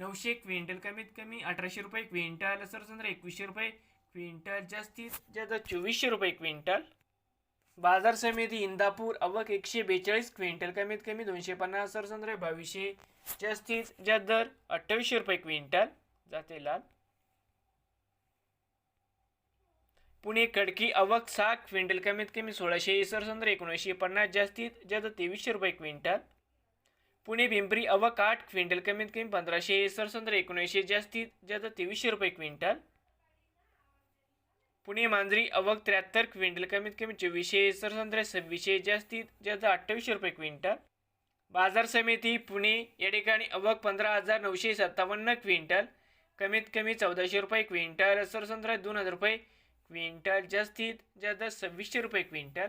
नऊशे क्विंटल कमीत कमी अठराशे रुपये क्विंटल सर समजा एकवीसशे रुपये क्विंटल जास्तीत जास्त चोवीसशे रुपये क्विंटल. बाजार समिती इंदापूर अवक एकशे बेचाळीस क्विंटल कमीत कमी दोनशे पन्नास सर समजा बावीसशे जास्तीत जास्त दर अठ्ठावीसशे रुपये क्विंटल. जाते लाल. पुणे खडकी अवक सहा क्विंटल कमीत कमी सोळाशे सरसंद्र एकोणीसशे पन्नास जास्तीत जास्त तेवीसशे रुपये क्विंटल. पुणे पिंपरी अवक आठ क्विंटल कमीत कमी पंधराशे सरसंद्र एकोणीसशे जास्तीत जास्त तेवीसशे रुपये क्विंटल. पुणे मांजरी अवक त्र्याहत्तर क्विंटल कमीत कमी चोवीसशे सरसंद्र सव्वीसशे जास्तीत जास्त अठ्ठावीसशे रुपये क्विंटल. बाजार समिती पुणे या ठिकाणी अवक पंधरा हजार नऊशे सत्तावन्न क्विंटल कमीत कमी चौदाशे रुपये क्विंटल सरसंद्र दोन हजार रुपये क्विंटल जास्तीत जास्त सव्वीसशे रुपये क्विंटल.